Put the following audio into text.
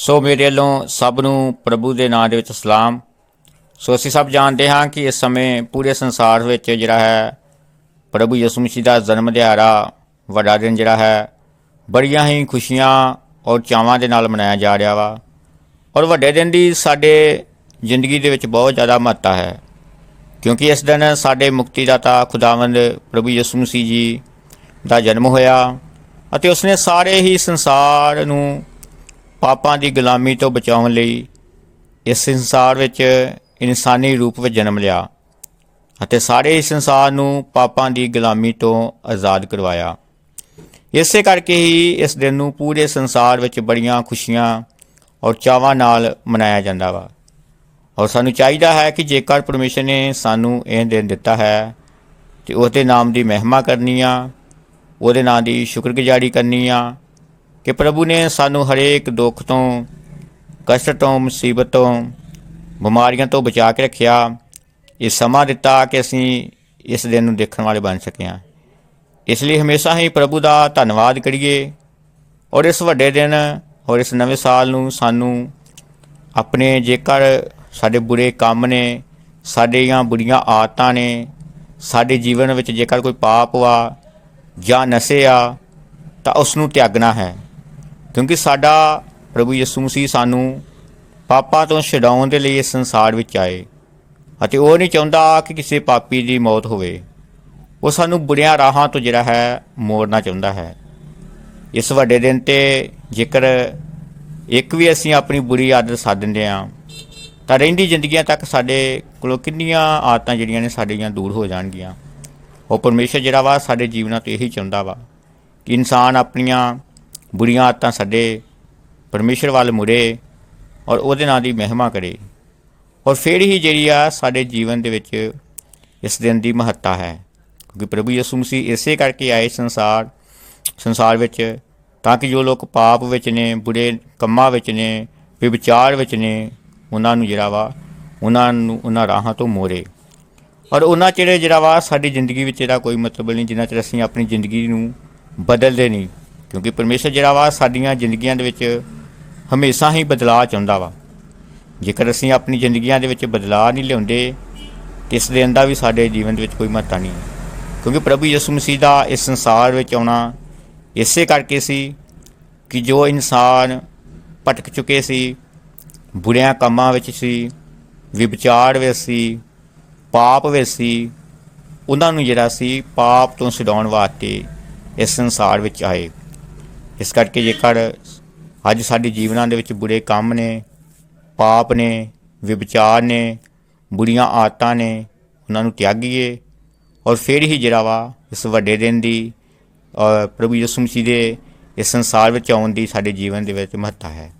ਸੋ ਮੇਰੇ ਵੱਲੋਂ ਸਭ ਨੂੰ ਪ੍ਰਭੂ ਦੇ ਨਾਮ ਦੇ ਵਿੱਚ ਸਲਾਮ। ਸੋ ਅਸੀਂ ਸਭ ਜਾਣਦੇ ਹਾਂ ਕਿ ਇਸ ਸਮੇਂ ਪੂਰੇ ਸੰਸਾਰ ਵਿੱਚ ਜਿਹੜਾ ਹੈ ਪ੍ਰਭੂ ਯਿਸੂ ਮਸੀਹ ਦਾ ਜਨਮ ਦਿਹਾੜਾ ਵੱਡਾ ਦਿਨ ਜਿਹੜਾ ਹੈ, ਬੜੀਆਂ ਹੀ ਖੁਸ਼ੀਆਂ ਔਰ ਚਾਵਾਂ ਦੇ ਨਾਲ ਮਨਾਇਆ ਜਾ ਰਿਹਾ ਵਾ। ਔਰ ਵੱਡੇ ਦਿਨ ਦੀ ਸਾਡੇ ਜ਼ਿੰਦਗੀ ਦੇ ਵਿੱਚ ਬਹੁਤ ਜ਼ਿਆਦਾ ਮਹੱਤਤਾ ਹੈ, ਕਿਉਂਕਿ ਇਸ ਦਿਨ ਸਾਡੇ ਮੁਕਤੀ ਦਾਤਾ ਖੁਦਾਵੰਦ ਪ੍ਰਭੂ ਯਿਸੂ ਮਸੀਹ ਜੀ ਦਾ ਜਨਮ ਹੋਇਆ ਅਤੇ ਉਸਨੇ ਸਾਰੇ ਹੀ ਸੰਸਾਰ ਨੂੰ ਪਾਪਾਂ ਦੀ ਗੁਲਾਮੀ ਤੋਂ ਬਚਾਉਣ ਲਈ ਇਸ ਸੰਸਾਰ ਵਿੱਚ ਇਨਸਾਨੀ ਰੂਪ ਵਿੱਚ ਜਨਮ ਲਿਆ ਅਤੇ ਸਾਰੇ ਹੀ ਸੰਸਾਰ ਨੂੰ ਪਾਪਾਂ ਦੀ ਗੁਲਾਮੀ ਤੋਂ ਆਜ਼ਾਦ ਕਰਵਾਇਆ। ਇਸੇ ਕਰਕੇ ਹੀ ਇਸ ਦਿਨ ਨੂੰ ਪੂਰੇ ਸੰਸਾਰ ਵਿੱਚ ਬੜੀਆਂ ਖੁਸ਼ੀਆਂ ਔਰ ਚਾਵਾਂ ਨਾਲ ਮਨਾਇਆ ਜਾਂਦਾ ਵਾ। ਔਰ ਸਾਨੂੰ ਚਾਹੀਦਾ ਹੈ ਕਿ ਜੇਕਰ ਪਰਮੇਸ਼ਰ ਨੇ ਸਾਨੂੰ ਇਹ ਦਿਨ ਦਿੱਤਾ ਹੈ ਤੇ ਉਹਦੇ ਨਾਮ ਦੀ ਮਹਿਮਾ ਕਰਨੀ ਆ, ਉਹਦੇ ਨਾਮ ਦੀ ਸ਼ੁਕਰਗੁਜ਼ਾਰੀ ਕਰਨੀ ਆ ਕਿ ਪ੍ਰਭੂ ਨੇ ਸਾਨੂੰ ਹਰੇਕ ਦੁੱਖ ਤੋਂ, ਕਸ਼ਟ ਤੋਂ, ਮੁਸੀਬਤ ਤੋਂ, ਬਿਮਾਰੀਆਂ ਤੋਂ ਬਚਾ ਕੇ ਰੱਖਿਆ। ਇਹ ਸਮਾਂ ਦਿੱਤਾ ਕਿ ਅਸੀਂ ਇਸ ਦਿਨ ਨੂੰ ਦੇਖਣ ਵਾਲੇ ਬਣ ਸਕੇ ਹਾਂ। ਇਸ ਲਈ ਹਮੇਸ਼ਾ ਹੀ ਪ੍ਰਭੂ ਦਾ ਧੰਨਵਾਦ ਕਰੀਏ ਔਰ ਇਸ ਵੱਡੇ ਦਿਨ ਔਰ ਇਸ ਨਵੇਂ ਸਾਲ ਨੂੰ ਸਾਨੂੰ ਆਪਣੇ ਜੇਕਰ ਸਾਡੇ ਬੁਰੇ ਕੰਮ ਨੇ ਸਾਡੀਆਂ ਬੁਰੀਆਂ ਆਦਤਾਂ ਨੇ, ਸਾਡੇ ਜੀਵਨ ਵਿੱਚ ਜੇਕਰ ਕੋਈ ਪਾਪ ਵਾ ਜਾਂ ਨਸ਼ੇ ਆ, ਤਾਂ ਉਸ ਨੂੰ ਤਿਆਗਣਾ ਹੈ। ਕਿਉਂਕਿ ਸਾਡਾ ਪ੍ਰਭੂ ਯਿਸੂ ਮਸੀਹ ਸਾਨੂੰ ਪਾਪਾਂ ਤੋਂ ਛਡਾਉਣ ਦੇ ਲਈ ਇਸ ਸੰਸਾਰ ਵਿੱਚ ਆਏ ਅਤੇ ਉਹ ਨਹੀਂ ਚਾਹੁੰਦਾ ਕਿ ਕਿਸੇ ਪਾਪੀ ਦੀ ਮੌਤ ਹੋਵੇ। ਉਹ ਸਾਨੂੰ ਬੁਰੀਆਂ ਰਾਹਾਂ ਤੋਂ ਜਿਹੜਾ ਹੈ ਮੋੜਨਾ ਚਾਹੁੰਦਾ ਹੈ। ਇਸ ਵੱਡੇ ਦਿਨ ਤੇ ਜੇਕਰ ਇੱਕ ਵੀ ਅਸੀਂ ਆਪਣੀ ਬੁਰੀ ਆਦਤ ਸਾਧ ਦਿੰਦੇ ਆ ਤਾਂ ਰਹਿੰਦੀ ਜ਼ਿੰਦਗੀਆਂ ਤੱਕ ਸਾਡੇ ਕੋਲੋਂ ਕਿੰਨੀਆਂ ਆਦਤਾਂ ਜਿਹੜੀਆਂ ਨੇ ਸਾਡੀਆਂ ਦੂਰ ਹੋ ਜਾਣਗੀਆਂ। ਉਹ ਪਰਮੇਸ਼ਰ ਜਿਹੜਾ ਵਾ ਸਾਡੇ ਜੀਵਨਾਂ ਤੋਂ ਇਹੀ ਚਾਹੁੰਦਾ ਵਾ ਕਿ ਇਨਸਾਨ ਆਪਣੀਆਂ ਬੁਰੀਆਂ ਆਦਤਾਂ ਛੱਡੇ ਪਰਮੇਸ਼ਰ ਵੱਲ ਮੁੜੇ ਔਰ ਉਹਦੇ ਨਾਂ ਦੀ ਮਹਿਮਾ ਕਰੇ। ਔਰ ਫਿਰ ਹੀ ਜਿਹੜੀ ਆ ਸਾਡੇ ਜੀਵਨ ਦੇ ਵਿੱਚ ਇਸ ਦਿਨ ਦੀ ਮਹੱਤਤਾ ਹੈ। ਕਿਉਂਕਿ ਪ੍ਰਭੂ ਯਿਸੂ ਮਸੀਹ ਇਸੇ ਕਰਕੇ ਆਏ ਸੰਸਾਰ ਸੰਸਾਰ ਵਿੱਚ, ਤਾਂ ਕਿ ਜੋ ਲੋਕ ਪਾਪ ਵਿੱਚ ਨੇ, ਬੁਰੇ ਕੰਮਾਂ ਵਿੱਚ ਨੇ ਵਿਚਾਰ ਵਿੱਚ ਨੇ, ਉਹਨਾਂ ਨੂੰ ਜਿਹੜਾ ਵਾ, ਉਹਨਾਂ ਨੂੰ, ਉਹਨਾਂ ਰਾਹਾਂ ਤੋਂ ਮੋਰੇ। ਔਰ ਉਹਨਾਂ ਚਿਰ ਜਿਹੜਾ ਵਾ, ਸਾਡੀ ਜ਼ਿੰਦਗੀ ਵਿੱਚ ਇਹਦਾ ਕੋਈ ਮਤਲਬ ਨਹੀਂ, ਜਿੰਨਾ ਚਿਰ ਅਸੀਂ ਆਪਣੀ ਜ਼ਿੰਦਗੀ ਨੂੰ ਬਦਲਦੇ ਨਹੀਂ। ਕਿਉਂਕਿ ਪਰਮੇਸ਼ਰ ਜਿਹੜਾ ਵਾ ਸਾਡੀਆਂ ਜ਼ਿੰਦਗੀਆਂ ਦੇ ਵਿੱਚ ਹਮੇਸ਼ਾ ਹੀ ਬਦਲਾਅ ਚਾਹੁੰਦਾ ਵਾ। ਜੇਕਰ ਅਸੀਂ ਆਪਣੀ ਜ਼ਿੰਦਗੀਆਂ ਦੇ ਵਿੱਚ ਬਦਲਾਅ ਨਹੀਂ ਲਿਆਉਂਦੇ ਇਸ ਦਿਨ ਦਾ ਵੀ ਸਾਡੇ ਜੀਵਨ ਦੇ ਵਿੱਚ ਕੋਈ ਮਹੱਤਤਾ ਨਹੀਂ ਕਿਉਂਕਿ ਪ੍ਰਭੂ ਯਿਸੂ ਮਸੀਹ ਦਾ ਇਸ ਸੰਸਾਰ ਵਿੱਚ ਆਉਣਾ ਇਸੇ ਕਰਕੇ ਸੀ ਕਿ ਜੋ ਇਨਸਾਨ ਭਟਕ ਚੁੱਕੇ ਸੀ, ਬੁਰਿਆਂ ਕੰਮਾਂ ਵਿੱਚ ਸੀ ਵਿਚਾਰ ਵਿੱਚ ਸੀ, ਪਾਪ ਵਿੱਚ ਸੀ, ਉਹਨਾਂ ਨੂੰ ਜਿਹੜਾ ਸੀ ਪਾਪ ਤੋਂ ਛਡਾਉਣ ਵਾਸਤੇ ਇਸ ਸੰਸਾਰ ਵਿੱਚ ਆਏ। ਇਸ ਕਰਕੇ ਜੇਕਰ ਅੱਜ ਸਾਡੇ ਜੀਵਨਾਂ ਦੇ ਵਿੱਚ ਬੁਰੇ ਕੰਮ ਨੇ ਪਾਪ ਨੇ ਵਿਭਚਾਰ ਨੇ ਬੁਰੀਆਂ ਆਦਤਾਂ ਨੇ ਉਹਨਾਂ ਨੂੰ ਤਿਆਗੀਏ ਔਰ ਫਿਰ ਹੀ ਜਿਹੜਾ ਵਾ ਇਸ ਵੱਡੇ ਦਿਨ ਦੀ ਅ, ਪ੍ਰਭੂ ਯਿਸੂ ਮਸੀਹ ਦੇ ਇਸ ਸੰਸਾਰ ਵਿੱਚ ਆਉਣ ਦੀ ਸਾਡੇ ਜੀਵਨ ਦੇ ਵਿੱਚ ਮਹੱਤਤਾ ਹੈ।